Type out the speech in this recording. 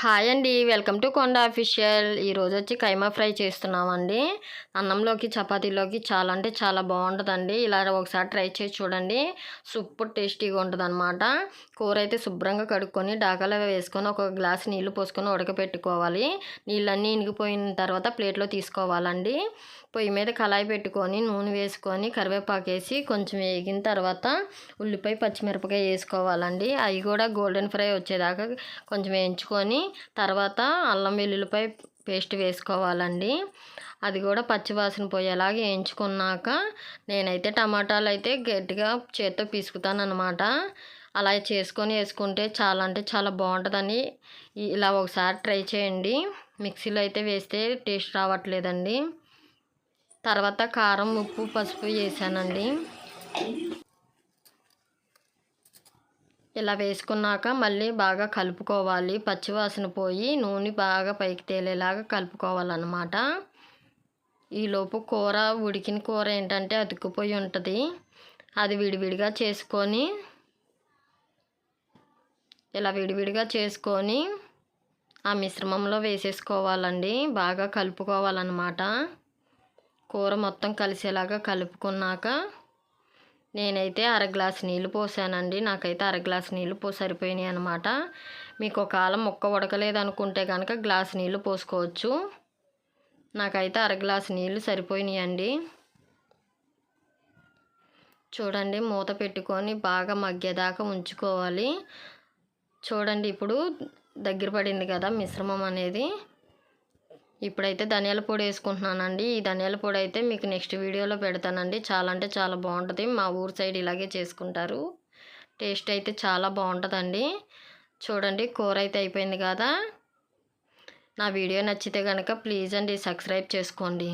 Hi అండి. Welcome to Konda official. ఈరోజు వచ్చి కైమా ఫ్రై చేస్తున్నామండి. అన్నంలోకి చపాతీలోకి చాలా అంటే చాలా బాగుంటుందండి. ఇలా ఒకసారి ట్రై చేసి చూడండి. సూపర్ టేస్టీగా ఉంటుందన్నమాట. కూర అయితే శుభ్రంగా కడుక్కొని డాకాలో వేసుకొని ఒక గ్లాస్ నీళ్ళు పోసుకొని ఉడకపెట్టుకోవాలి. నీళ్ళన్నీ ఇనిగిపోయిన తర్వాత ప్లేట్లో తీసుకోవాలండి. పొయ్యి మీద కళాయి పెట్టుకొని నూనె వేసుకొని కరివేపాకు వేసి కొంచెం వేగిన తర్వాత ఉల్లిపాయ పచ్చిమిరపకాయ వేసుకోవాలండి. అవి కూడా గోల్డెన్ ఫ్రై వచ్చేదాకా కొంచెం వేయించుకొని తర్వాత అల్లం వెల్లుల్లిపై పేస్ట్ వేసుకోవాలండి. అది కూడా పచ్చివాసన పోయేలాగా వేయించుకున్నాక నేనైతే టమాటాలు అయితే గట్టిగా చేత్తో పీసుకుతాను అలా చేసుకొని వేసుకుంటే చాలా అంటే చాలా బాగుంటుందని ఇలా ఒకసారి ట్రై చేయండి. మిక్సీలో అయితే వేస్తే టేస్ట్ రావట్లేదండి. తర్వాత కారం ఉప్పు పసుపు వేసానండి. ఇలా వేసుకున్నాక మళ్ళీ బాగా కలుపుకోవాలి. పచ్చివాసన పోయి నూనె బాగా పైకి తేలేలాగా కలుపుకోవాలన్నమాట. ఈలోపు కూర ఉడికిన కూర ఏంటంటే అతుక్కుపోయి ఉంటుంది. అది విడివిడిగా చేసుకొని ఇలా విడివిడిగా చేసుకొని ఆ మిశ్రమంలో వేసేసుకోవాలండి. బాగా కలుపుకోవాలన్నమాట. కూర మొత్తం కలిసేలాగా కలుపుకున్నాక నేనైతే అర గ్లాస్ నీళ్ళు పోసానండి. నాకైతే అర గ్లాస్ నీళ్ళు పో సరిపోయినాయి అనమాట మీకు ఒకవేళ ముక్క ఉడకలేదు అనుకుంటే కనుక గ్లాస్ నీళ్ళు పోసుకోవచ్చు. నాకైతే అర గ్లాస్ నీళ్ళు సరిపోయినాయండి. చూడండి మూత పెట్టుకొని బాగా మగ్గేదాకా ఉంచుకోవాలి. చూడండి ఇప్పుడు దగ్గర పడింది కదా మిశ్రమం అనేది. ఇప్పుడైతే ధనియాల పొడి వేసుకుంటున్నానండి. ఈ ధనియాల పొడి అయితే మీకు నెక్స్ట్ వీడియోలో పెడతానండి. చాలా అంటే చాలా బాగుంటుంది. మా ఊరు సైడ్ ఇలాగే చేసుకుంటారు. టేస్ట్ అయితే చాలా బాగుంటుందండి. చూడండి కూర అయితే అయిపోయింది కదా. నా వీడియో నచ్చితే కనుక ప్లీజ్ అండి సబ్స్క్రైబ్ చేసుకోండి.